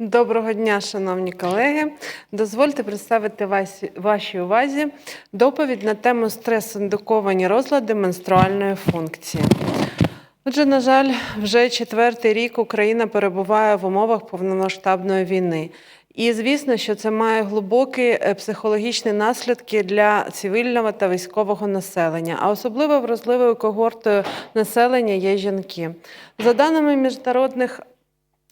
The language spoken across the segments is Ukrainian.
Доброго дня, шановні колеги. Дозвольте представити вас- вашій увазі доповідь на тему стрес-індуковані розлади менструальної функції. Отже, на жаль, вже четвертий рік Україна перебуває в умовах повномасштабної війни. І звісно, що це має глибокі е, психологічні наслідки для цивільного та військового населення, а особливо вразливою когортою населення є жінки. За даними міжнародних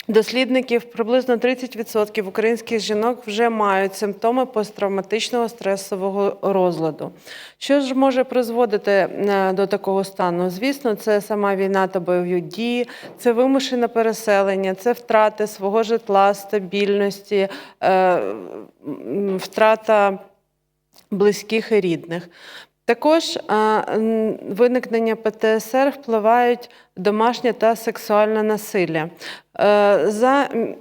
дослідників, приблизно 30% українських жінок вже мають симптоми посттравматичного стресового розладу. Що ж може призводити е, до такого стану? Звісно, це сама війна та бойові дії, це вимушене переселення, це втрати свого житла, стабільності, е, втрата близьких і рідних. Також а, виникнення ПТСР впливають домашнє та сексуальне насилля. Е, За е,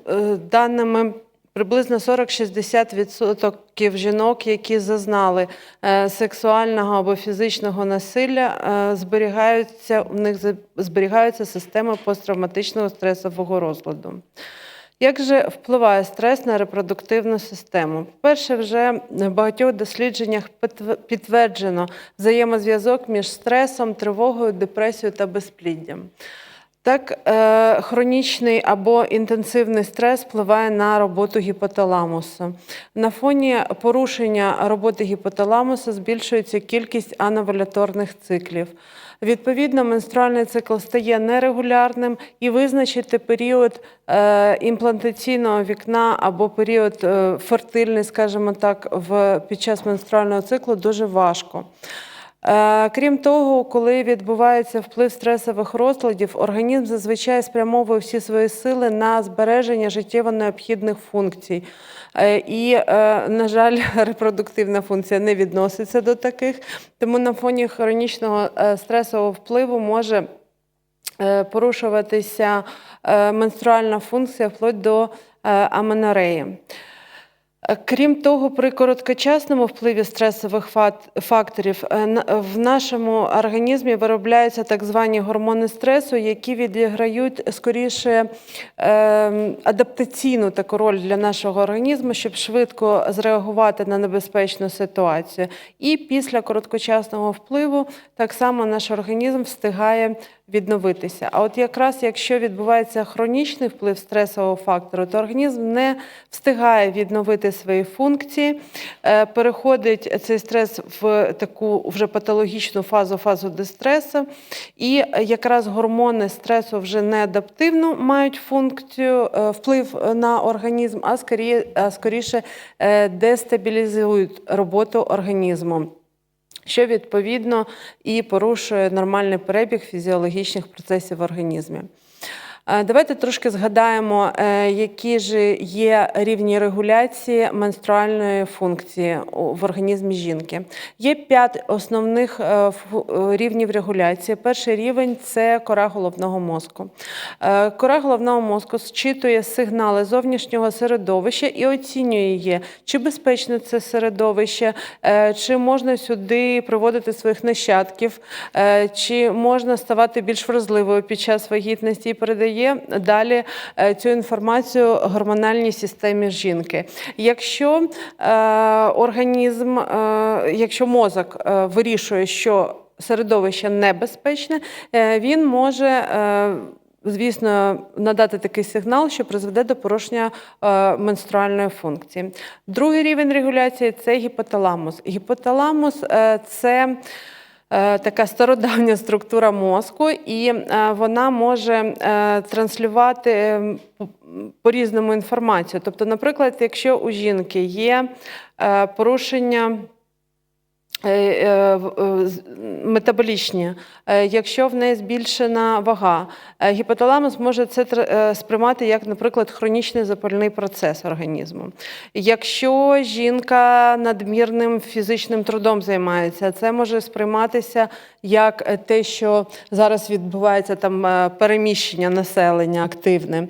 даними приблизно 40-60% жінок, які зазнали е, сексуального або фізичного насилля, е, зберігаються у них зберігаються системи посттравматичного стресового розладу. Як же впливає стрес на репродуктивну систему? Перше, вже в багатьох дослідженнях підтв- підтверджено взаємозв'язок між стресом, тривогою, депресією та безпліддям. Так, е, хронічний або інтенсивний стрес впливає на роботу гіпоталамусу. На фоні порушення роботи гіпоталамусу збільшується кількість ановуляторних циклів. Відповідно, менструальний цикл стає нерегулярним і визначити період е, імплантаційного вікна або період е, фертильний, скажімо так, під час менструального циклу дуже важко. Е, Крім того, коли відбувається вплив стресових розладів, організм зазвичай спрямовує всі свої сили на збереження життєво необхідних функцій. Е, І, е, на жаль, репродуктивна функція не відноситься до таких, тому на фоні хронічного стресового впливу може порушуватися менструальна функція вплоть до аменореї. Е, Крім того, при короткочасному впливі стресових факторів е, в нашому організмі виробляються так звані гормони стресу, які відіграють скоріше е, адаптаційну таку роль для нашого організму, щоб швидко зреагувати на небезпечну ситуацію. І після короткочасного впливу так само наш організм встигає відновитися. А от якраз якщо відбувається хронічний вплив стресового фактору, то організм не встигає відновити свої функції, е, переходить цей стрес в таку вже патологічну фазу, фазу дистресу, і якраз гормони стресу вже не адаптивно мають функцію, е, вплив на організм, а скоріше, е, дестабілізують роботу організму що відповідно і порушує нормальний перебіг фізіологічних процесів в організмі. Е, Давайте трошки згадаємо, е, які ж є рівні регуляції менструальної функції в організмі жінки. Є п'ять основних е, рівнів регуляції. Перший рівень це кора головного мозку. Кора головного мозку зчитує сигнали зовнішнього середовища і оцінює її, чи безпечне це середовище, чи можна сюди приводити своїх нащадків, чи можна ставати більш вразливою під час вагітності і передає далі е, цю інформацію гормональній системі жінки. Якщо е, організм, е, якщо мозок вирішує, що середовище небезпечне, він може. Звісно, надати такий сигнал, що призведе до порушення менструальної функції. Другий рівень регуляції це гіпоталамус. Гіпоталамус це така стародавня структура мозку, і е, вона може е, транслювати е, по- по-різному інформацію. Тобто, наприклад, якщо у жінки є е, порушення. Е, е, е, Метаболічні, якщо в неї збільшена вага, гіпоталамус може це сприймати як, наприклад, хронічний запальний процес організму. Якщо жінка надмірним фізичним трудом займається, це може сприйматися як те, що зараз відбувається там переміщення населення активне.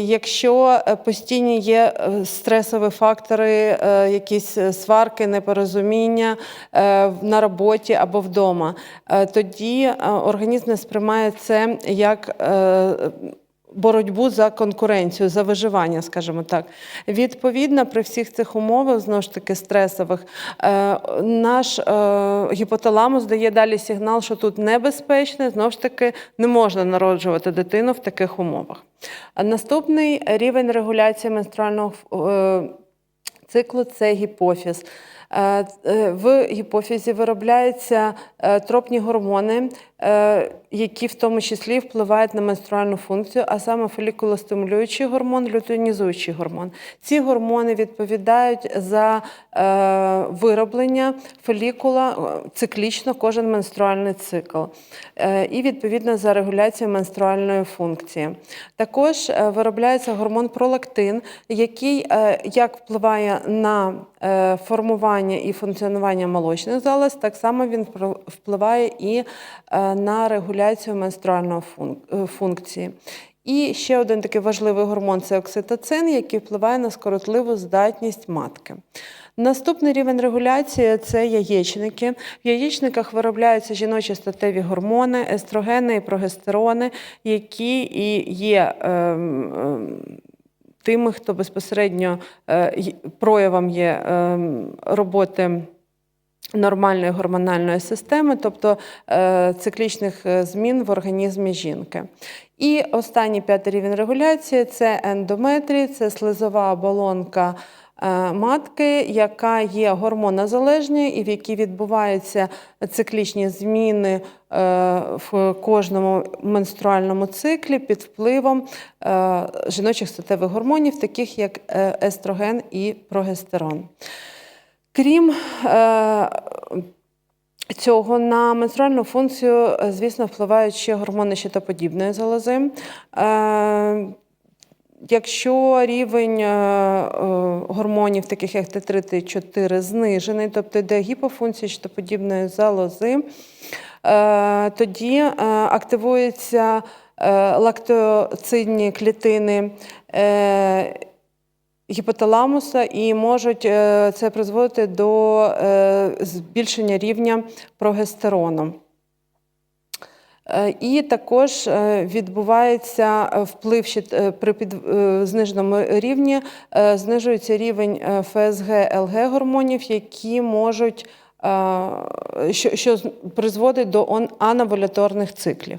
Якщо постійні є стресові фактори, якісь сварки, непорозуміння е, на роботі або вдома, е, тоді е, організм не сприймає це як боротьбу за конкуренцію, за виживання, скажімо так. Відповідно, при всіх цих умовах, знову ж таки, стресових, наш гіпоталамус дає далі сигнал, що тут небезпечно, знову ж таки, не можна народжувати дитину в таких умовах. Наступний рівень регуляції менструального циклу це гіпофіз. Е, е, В гіпофізі виробляються е, тропні гормони, які в тому числі впливають на менструальну функцію, а саме фолікулостимулюючий гормон, лютеонізуючий гормон. Ці гормони відповідають за е, вироблення фолікула е, циклічно кожен менструальний цикл, е, і відповідно за регуляцією менструальної функції. Також е, виробляється гормон пролактин, який е, як впливає на е, формування і функціонування молочних залоз, так само він впливає і е, на регуляцію менструальної е, функції. І ще один такий важливий гормон це окситоцин, який впливає на скоротливу здатність матки. Наступний рівень регуляції це яєчники. В яєчниках виробляються жіночі статеві гормони, естрогени і прогестерони, які і є ем, ем, тими, хто безпосередньо е, проявом є ем, роботи нормальної гормональної системи, тобто е, циклічних е, змін в організмі жінки. І останній п'ятий рівень регуляції це ендометрій, це слизова оболонка е, матки, яка є гормонозалежною і в якій відбуваються циклічні зміни в кожному менструальному циклі під впливом жіночих статевих гормонів, таких як естроген і прогестерон. Крім е, цього, на менструальну функцію, е, звісно, впливають ще гормони щитоподібної залози. Е, Якщо рівень гормонів, таких як Т3, Т4, знижений, тобто йде гіпофункція щитоподібної залози, тоді активуються лактоцидні клітини гіпоталамуса і можуть е, це призводити до е, збільшення рівня прогестерону. Е, І також відбувається вплив при під, зниженому рівні, знижується рівень ФСГ, ЛГ гормонів, які можуть, що, що призводить до анавуляторних циклів.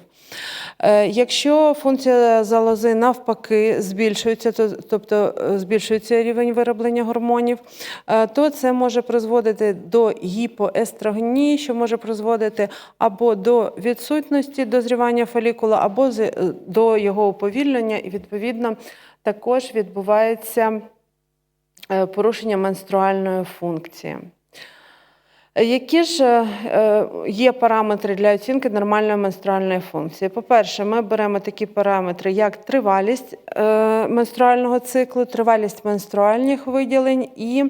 Е, Якщо функція залози навпаки збільшується, тобто е, збільшується рівень вироблення гормонів, е, то це може призводити до гіпоестрогенії, що може призводити або до відсутності дозрівання фолікула, або до його уповільнення, і відповідно також відбувається порушення менструальної функції. Які ж е, е, є параметри для оцінки нормальної менструальної функції? По-перше, ми беремо такі параметри, як тривалість е, менструального циклу, тривалість менструальних виділень і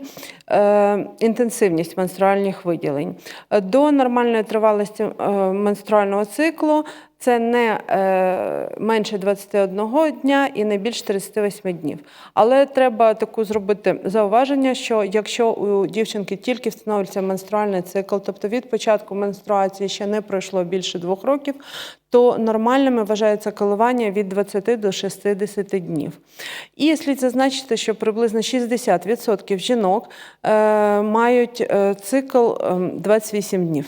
інтенсивність менструальних виділень. До нормальної тривалості менструального циклу це не е, менше 21 дня і не більше 38 днів. Але треба таку зробити зауваження, що якщо у дівчинки тільки встановлюється менструальний цикл, тобто від початку менструації ще не пройшло більше двох років, то нормальними вважається коливання від 20 до 60 днів. І слід зазначити, що приблизно 60% жінок е, мають е, цикл е, 28 днів.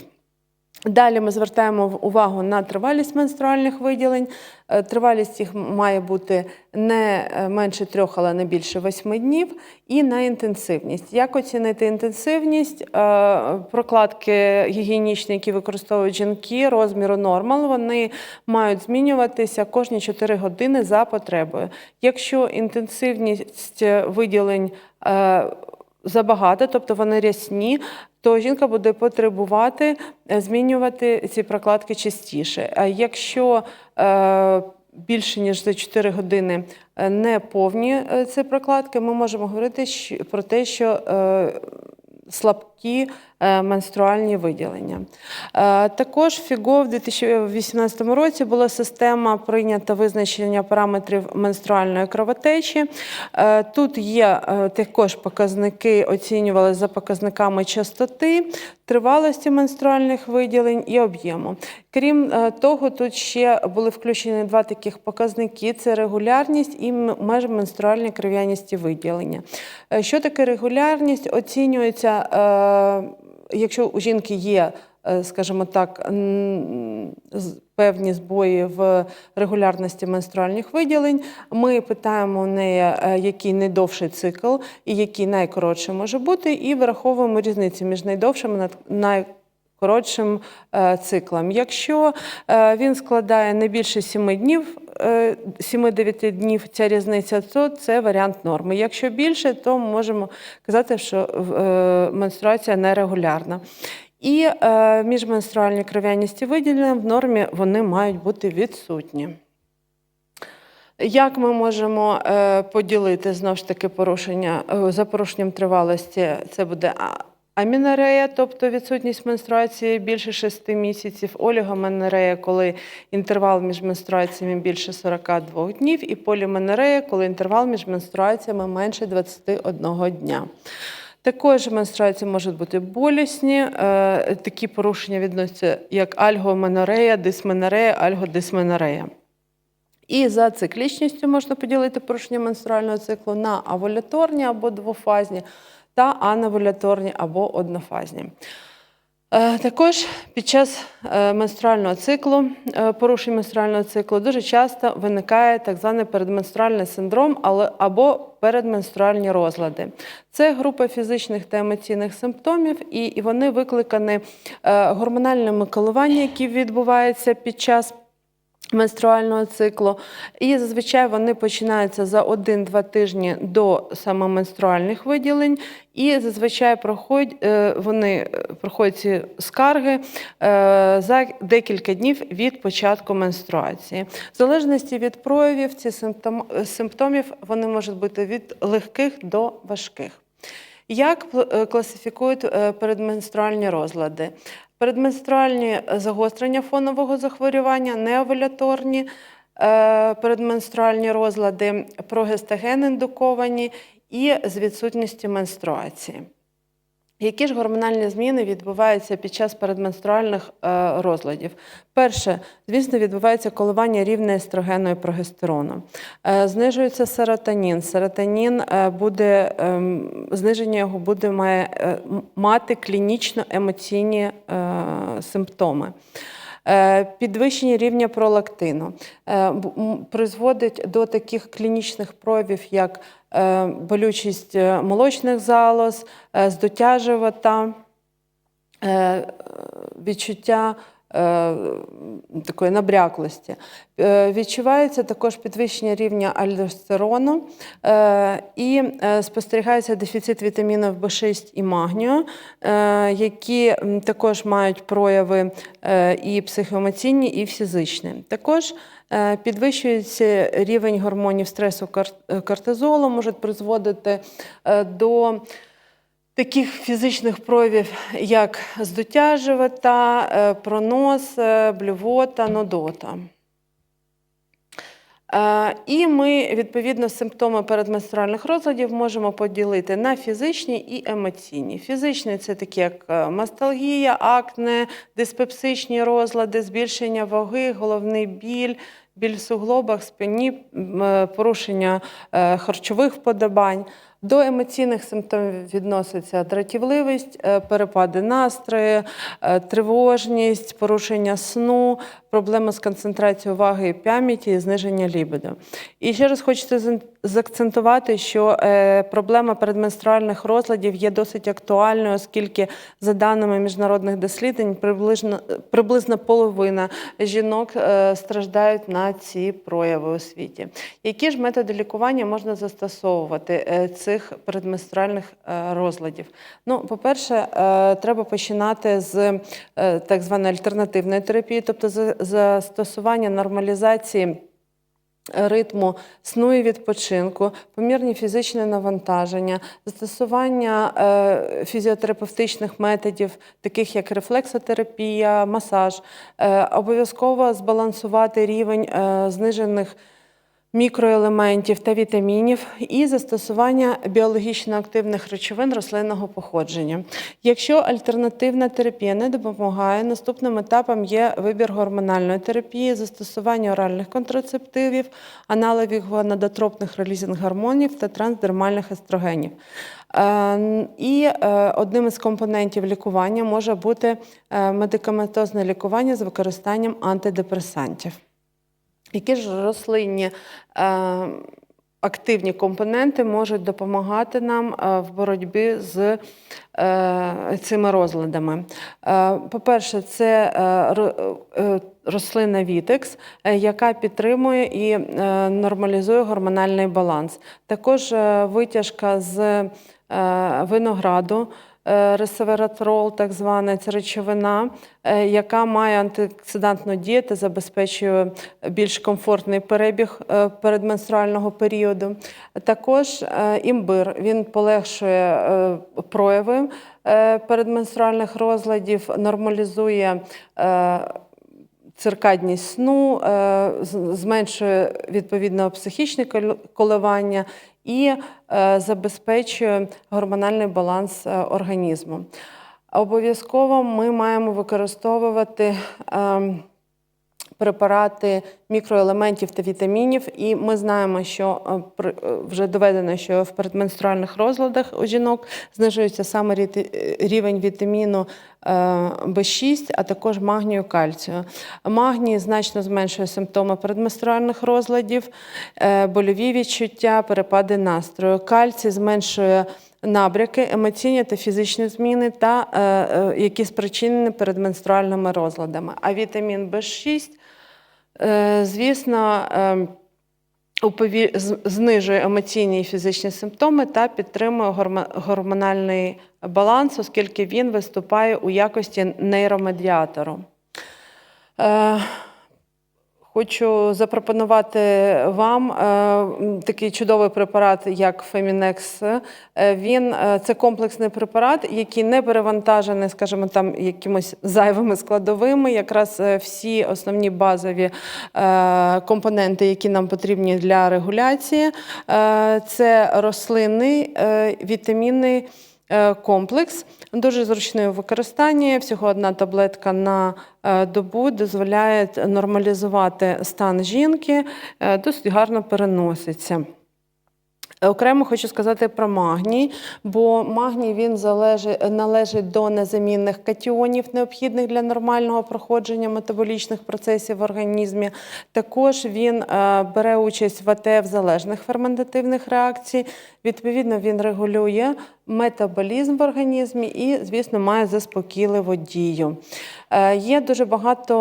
Далі ми звертаємо увагу на тривалість менструальних виділень. Е, Тривалість їх має бути не е, менше трьох, але не більше восьми днів. І на інтенсивність. Як оцінити інтенсивність? Е, Прокладки гігієнічні, які використовують жінки, розміру нормал, вони мають змінюватися кожні 4 години за потребою. Якщо інтенсивність виділень забагато, тобто вони рясні, то жінка буде потребувати е, змінювати ці прокладки частіше. А якщо е, більше ніж за 4 години е, не повні е, ці прокладки, ми можемо говорити про те, що е, слаб, слабкі е, менструальні виділення. Е, Також ФІГО в 2018 році була система прийнята визначення параметрів менструальної кровотечі. Е, Тут є також показники, оцінювали за показниками частоти, тривалості менструальних виділень і об'єму. Крім того, тут ще були включені два таких показники: це регулярність і м- межменструальні кров'яністі виділення. Що таке регулярність? Оцінюється, якщо у жінки є, е, скажімо так, певні збої в регулярності менструальних виділень, ми питаємо у неї, е, який найдовший цикл і який найкоротший може бути, і враховуємо різницю між найдовшим і найкоротшим е, циклом. Якщо він складає не більше 7 днів, 7-9 днів ця різниця, то це варіант норми. Якщо більше, то ми можемо казати, що е, менструація нерегулярна. І е, міжменструальні кров'яністі виділення в нормі вони мають бути відсутні. Як ми можемо е, поділити знову ж таки порушення е, за порушенням тривалості? Це буде амінорея, тобто відсутність менструації більше 6 місяців, олігоменорея, коли інтервал між менструаціями більше 42 днів, і поліменорея, коли інтервал між менструаціями менше 21 дня. Також менструації можуть бути болісні. е, Такі порушення відносяться як альгоменорея, дисменорея, альгодисменорея. І за циклічністю можна поділити порушення менструального циклу на овуляторні або двофазні та анавуляторні або однофазні. Е, Також під час е, менструального циклу, е, порушень менструального циклу, дуже часто виникає так званий передменструальний синдром або передменструальні розлади. Це група фізичних та емоційних симптомів, і вони викликані гормональними коливаннями, які відбуваються під час менструального циклу. І зазвичай вони починаються за 1-2 тижні до саме менструальних виділень, і зазвичай проходять, е, вони е, проходять ці скарги е, за декілька днів від початку менструації. В залежності від проявів ці симптом, симптомів вони можуть бути від легких до важких. Як класифікують передменструальні розлади? Передменструальні загострення фонового захворювання, неовуляторні е, передменструальні розлади, прогестаген індуковані і з відсутністю менструації. Які ж гормональні зміни відбуваються під час передменструальних е, розладів? Перше, звісно, відбувається коливання рівня естрогену і прогестерону. Е, знижується серотонін. Серотонін е, буде ем, зниження його буде має мати клінічно-емоційні е, симптоми. Е, Підвищення рівня пролактину. Е, призводить до таких клінічних проявів, як е, болючість молочних залоз, здуття е, відчуття такої набряклості. Е, Відчувається також підвищення рівня альдостерону е, і е, спостерігається дефіцит вітамінів В6 і магнію, е, які також мають прояви е, і психоемоційні, і фізичні. Також е, підвищується рівень гормонів стресу кор- е, кортизолу, можуть призводити е, до таких фізичних проявів, як здуття живота, е, пронос, е, блювота, нудота. Е, І ми, відповідно, симптоми передменструальних розладів можемо поділити на фізичні і емоційні. Фізичні це такі, як масталгія, акне, диспепсичні розлади, збільшення ваги, головний біль, біль в суглобах, спині, е, порушення е, харчових вподобань. До емоційних симптомів відноситься дратівливість, е, перепади настрою, тривожність, порушення сну, проблеми з концентрацією уваги і пам'яті, і зниження лібіду. І ще раз хочеться заакцентувати, що проблема передменструальних розладів є досить актуальною, оскільки, за даними міжнародних досліджень, приблизно, приблизно половина жінок страждають на ці прояви у світі. Які ж методи лікування можна застосовувати е, цих передменструальних е, розладів? Ну, по-перше, е, треба починати з так званої альтернативної терапії, тобто за- застосування нормалізації ритму сну і відпочинку, помірні фізичне навантаження, застосування е, фізіотерапевтичних методів, таких як рефлексотерапія, масаж, е, обов'язково збалансувати рівень е, знижених мікроелементів та вітамінів і застосування біологічно активних речовин рослинного походження. Якщо альтернативна терапія не допомагає, наступним етапом є вибір гормональної терапії, застосування оральних контрацептивів, аналогів гонадотропних релізинг гормонів та трансдермальних естрогенів. Е, І е, одним із компонентів лікування може бути е, медикаментозне лікування з використанням антидепресантів. Які ж рослинні е, активні компоненти можуть допомагати нам е, в боротьбі з е, цими розладами? По-перше, це рослина Вітекс, яка підтримує і нормалізує гормональний баланс. Також витяжка з винограду. Е, Ресвератрол, так звана це речовина, е, яка має антиоксидантну дію та забезпечує більш комфортний перебіг е, передменструального періоду. Також імбир він полегшує прояви передменструальних розладів, нормалізує. Циркадність сну, е, зменшує відповідно психічне кол- коливання і е, забезпечує гормональний баланс е, організму. Обов'язково ми маємо використовувати ем, препарати мікроелементів та вітамінів, і ми знаємо, що е, е, вже доведено, що в передменструальних розладах у жінок знижується саме е, рівень вітаміну е, В6, а також магнію кальцію. Магній значно зменшує симптоми передменструальних розладів, больові відчуття, перепади настрою. Кальцій зменшує набряки, емоційні та фізичні зміни, та е, е, які спричинені передменструальними розладами. А вітамін В6 Е, Звісно, ем, упові- знижує емоційні і фізичні симптоми та підтримує гормональний баланс, оскільки він виступає у якості нейромедіатору. Е, Хочу запропонувати вам е, такий чудовий препарат, як Фемінекс. Він е, це комплексний препарат, який не перевантажений, скажімо, там якимось зайвими складовими. Якраз е, всі основні базові компоненти, які нам потрібні для регуляції, це рослинний вітамінний. Е, Комплекс дуже зручний у використанні. Всього одна таблетка на е, добу дозволяє нормалізувати стан жінки, е, досить гарно переноситься. Окремо хочу сказати про магній, бо магній він залежить, належить до незамінних катіонів, необхідних для нормального проходження метаболічних процесів в організмі. Також він е, бере участь в АТФ залежних ферментативних реакцій. Відповідно, він регулює метаболізм в організмі і, звісно, має заспокійливу дію. Е, Є дуже багато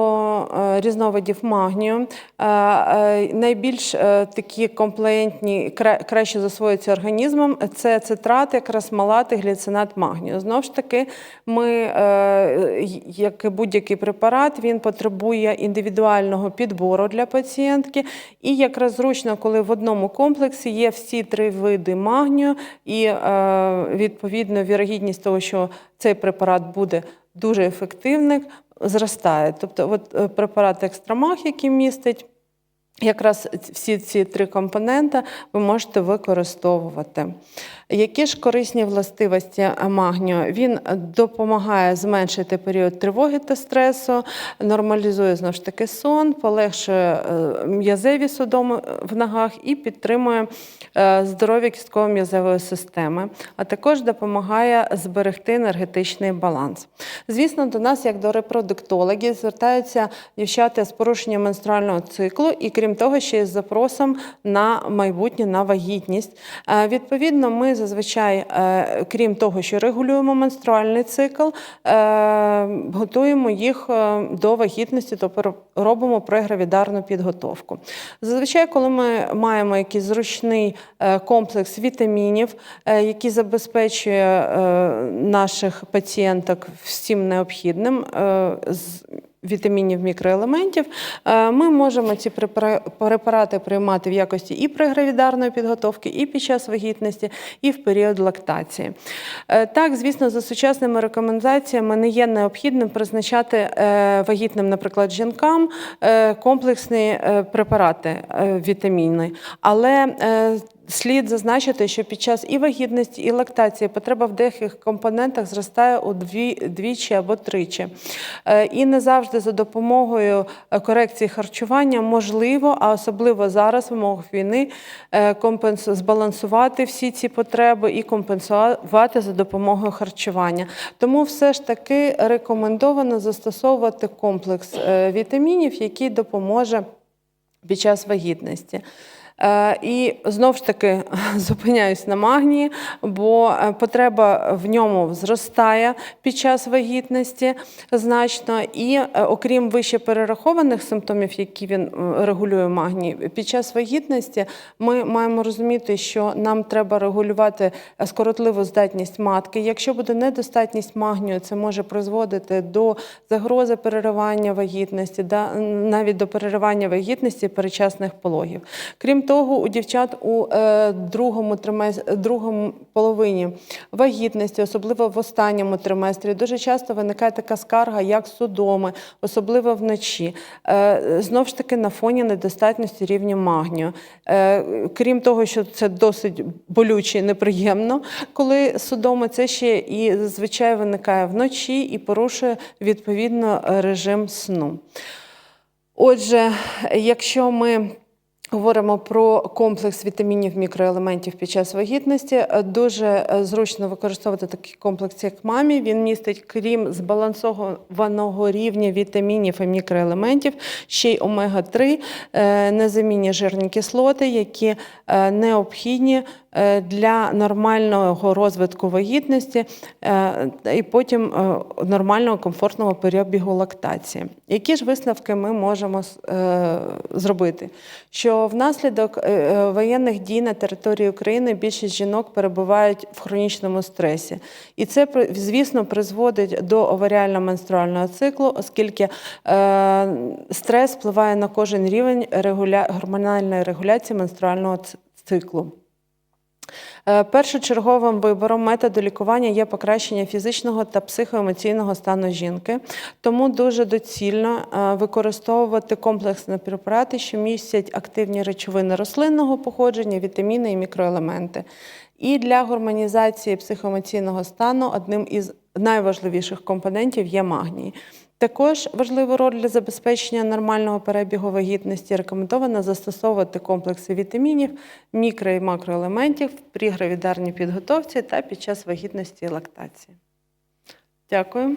е, різновидів магнію. Е, Найбільш такі комплеєнтні, краще засвоюються організмом. Це цитрат, якраз малат і гліцинат магнію. Знову ж таки, ми, як і будь-який препарат, він потребує індивідуального підбору для пацієнтки. І якраз зручно, коли в одному комплексі є всі три види магнію, і відповідно вірогідність того, що цей препарат буде дуже ефективних, зростає. Тобто, от е, препарат екстрамах, який містить якраз всі ці три компоненти, ви можете використовувати. Які ж корисні властивості магнію? Він допомагає зменшити період тривоги та стресу, нормалізує знову ж таки сон, полегшує е, м'язеві судоми в ногах і підтримує е, здоров'я кістково-м'язевої системи, а також допомагає зберегти енергетичний баланс. Звісно, до нас, як до репродуктологів, звертаються дівчата з порушенням менструального циклу, і крім того, ще й з запросом на майбутнє на вагітність. Е, Відповідно, ми зазвичай, е, крім того, що регулюємо менструальний цикл, е, готуємо їх е, до вагітності, тобто робимо прегравідарну підготовку. Зазвичай, коли ми маємо якийсь зручний комплекс вітамінів, який забезпечує наших пацієнток всім необхідним, вітамінів, мікроелементів, е, ми можемо ці препарати приймати в якості і прегравідарної підготовки, і під час вагітності, і в період лактації. Е, Так, звісно, за сучасними рекомендаціями не є необхідним призначати е, вагітним, наприклад, жінкам комплексні препарати вітамінні. Але Слід зазначити, що під час і вагітності, і лактації потреба в деяких компонентах зростає у дві, двічі або тричі. Е, І не завжди за допомогою е, корекції харчування можливо, а особливо зараз в умовах війни, е, компенс... збалансувати всі ці потреби і компенсувати за допомогою харчування. Тому все ж таки рекомендовано застосовувати комплекс вітамінів, який допоможе під час вагітності. Е, І знову ж таки зупиняюсь на магнії, бо е, потреба в ньому зростає під час вагітності значно. І е, окрім вище перерахованих симптомів, які він регулює магній, під час вагітності ми маємо розуміти, що нам треба регулювати скоротливу здатність матки. Якщо буде недостатність магнію, це може призводити до загрози переривання вагітності, навіть до переривання вагітності перечасних пологів. Крім того, у дівчат у е, другому тримес... другому половині вагітності, особливо в останньому триместрі, дуже часто виникає така скарга, як судоми, особливо вночі. Е, знов ж таки на фоні недостатності рівня магнію. Е, крім того, що це досить болюче і неприємно, коли судоми, це ще і зазвичай виникає вночі і порушує відповідно режим сну. Отже, якщо ми говоримо про комплекс вітамінів, мікроелементів під час вагітності, е, дуже е, зручно використовувати такий комплекс, як мамі. Він містить, крім збалансованого рівня вітамінів і мікроелементів, ще й омега-3, е, незамінні жирні кислоти, які необхідні для нормального розвитку вагітності е, і потім е, нормального комфортного перебігу лактації. Які ж висновки ми можемо е, зробити? Що внаслідок е, е, воєнних дій на території України більшість жінок перебувають в хронічному стресі. І це, звісно, призводить до оваріально-менструального циклу, оскільки е, стрес впливає на кожен рівень гормональної регуляції менструального циклу. Е, Першочерговим вибором методу лікування є покращення фізичного та психоемоційного стану жінки, тому дуже доцільно е, використовувати комплексні препарати, що містять активні речовини рослинного походження, вітаміни і мікроелементи. І для гармонізації психоемоційного стану одним із найважливіших компонентів є магній. Також важливу роль для забезпечення нормального перебігу вагітності рекомендовано застосовувати комплекси вітамінів, мікро і макроелементів при гравідарній підготовці та під час вагітності і лактації. Дякую.